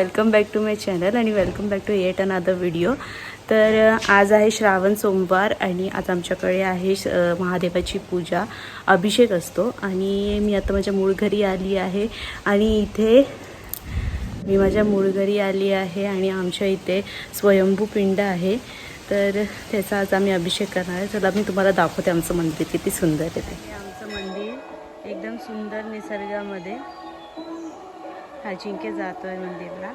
Welcome back to my channel आणि welcome back to yet another video. तर आज आहे श्रावण सोमवार आणि आज आमच्याकडे आहे श- महादेवाची पूजा अभिषेक असतो आणि मी आता माझ्या मूळ घरी आली आहे आणि इथे मी माझ्या मूळ घरी आली आहे आणि आमच्या इथे स्वयंभू पिंड आहे. तर त्याचा आज आम्ही अभिषेक करणार आहे. चला मी तुम्हाला दाखवते आमचं मंदिर किती सुंदर आहे ते. हे आमचं मंदिर एकदम सुंदर निसर्गामध्ये. अजिंक्य जातोय मंदिरला.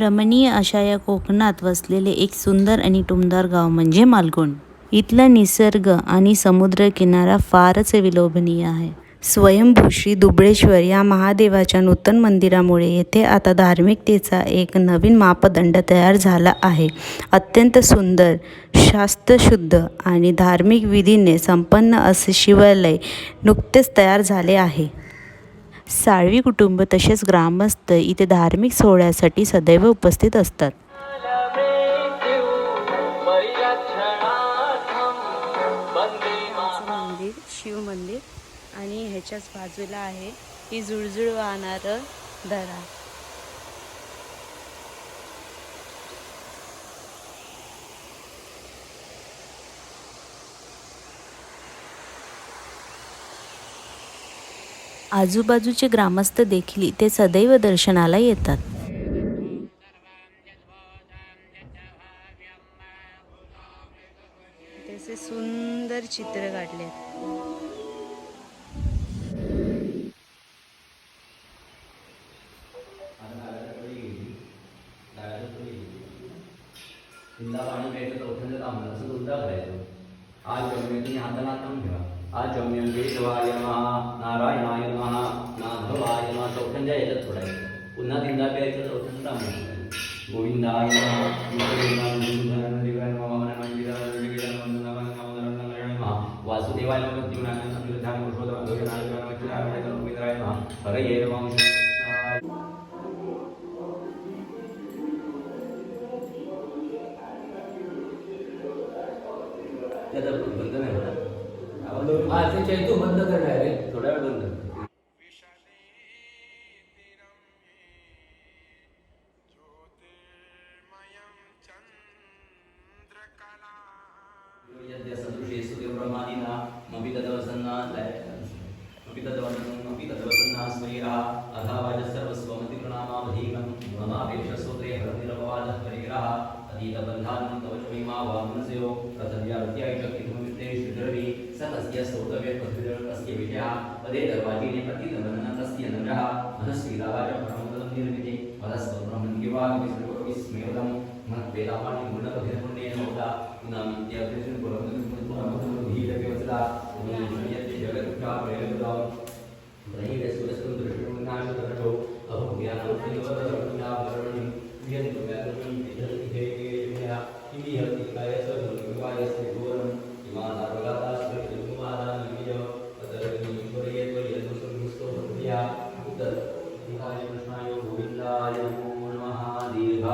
रमणीय अशा या कोकणात वसलेले एक सुंदर आणि टुमदार गाव म्हणजे मालगुण. इथला निसर्ग आणि समुद्रकिनारा फारच विलोभनीय आहे. स्वयंभू श्री दुबळेश्वर या महादेवाच्या नूतन मंदिरामुळे येथे आता धार्मिकतेचा एक नवीन मापदंड तयार झाला आहे. अत्यंत सुंदर शास्त्रशुद्ध आणि धार्मिक विधीने संपन्न असे शिवालय नुकतेच तयार झाले आहे. साळवी कुटुंब तसेच ग्रामस्थ इथे धार्मिक सोहळ्यासाठी सदैव उपस्थित असतात. मंदिर शिव मंदिर आणि ह्याच्याच बाजूला आहे. ही जुळजुळ वाहणारं दरा आजूबाजूचे ग्रामस्थ देखील इथे सदैव दर्शनाला येतात. त्याचे सुंदर चित्र काढले. तिला पाणी प्यायचं तर उठून थांबलं. असं दुधा करायचं आज हाताला ठेवा. ആചമ്യം വിഷ്ണുവായ നമ നാരായണായ നമ മാധവായ നമ ചൗട്ടന്റെ ഇല തുടങ്ങി ഒന്നാം പേര് ചൗട്ടന്റെ ഗോവിന്ദായ വാസുദേവായ ഹരേ हा ते चैतू बंद करणार रे थोड्या वेळ बंद च महिमा वामनस्यो कथव्यावत्याय शक्तिभूमिते श्रीधर्वी सतस्य तस्य स्तोतव्य कस्य विषयः। पदे दर्वाजीने प्रतिदमनन तस्य नरः मनस्वीरावाच परमपदं निर्मिते। पदस्वब्रह्मन् किवागमि सर्वविस्मेवदं महत्वेदापाणि गुणकभिर्पुण्येन होता। पुनामित्याभ्यसन पुरमदं धीरव्यवसदा यद्य जगत्का प्रेरकदां ब्रह्मवेश्वरस्तं दृष्टिर्नाशकरणो अभोग्यानामतिवदरुण्याभरणं व्यन्तु व्याकरणं विधर्ति हे केयः किमि हति कायस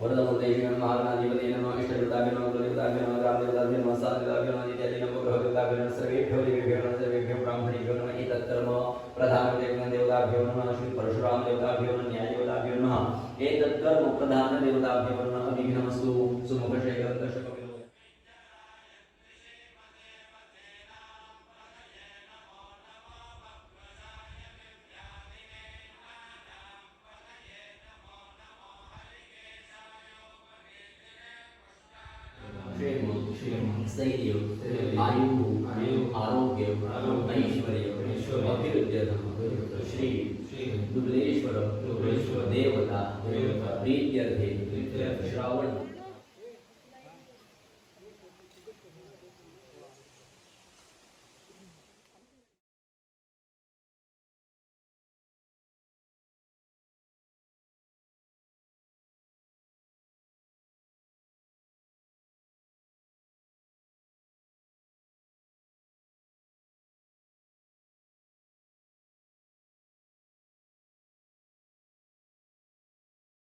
वरदमुदेवी नमः महागणाधिपते नमः इष्टदेवताभ्यो नमः कुलदेवताभ्यो नमः ग्रामदेवताभ्यो नमः साधदेवताभ्यो नमः इत्यादि नमो ग्रहदेवताभ्यो नमः सर्वेभ्यो देवेभ्यो नमः सर्वेभ्यो ब्राह्मणेभ्यो नमः एतत्कर्म प्रधानदेवताभ्यो नमः श्री परशुराम देवताभ्यो नमः न्यायदेवताभ्यो नमः एतत्कर्म प्रधानदेवताभ्यो नमः ಸ್ಥೈರ್ಯ ಆಯುವು ಆರೋಗ್ಯವು ಐಶ್ವರ್ಯವು ಅಭಿವೃದ್ಧಿಯನ್ನು ಶ್ರೀ ದುರ್ಲೇಶ್ವರ ದೇವತಾ ಪ್ರೀತ್ಯರ್ಥ ಶ್ರಾವಣ.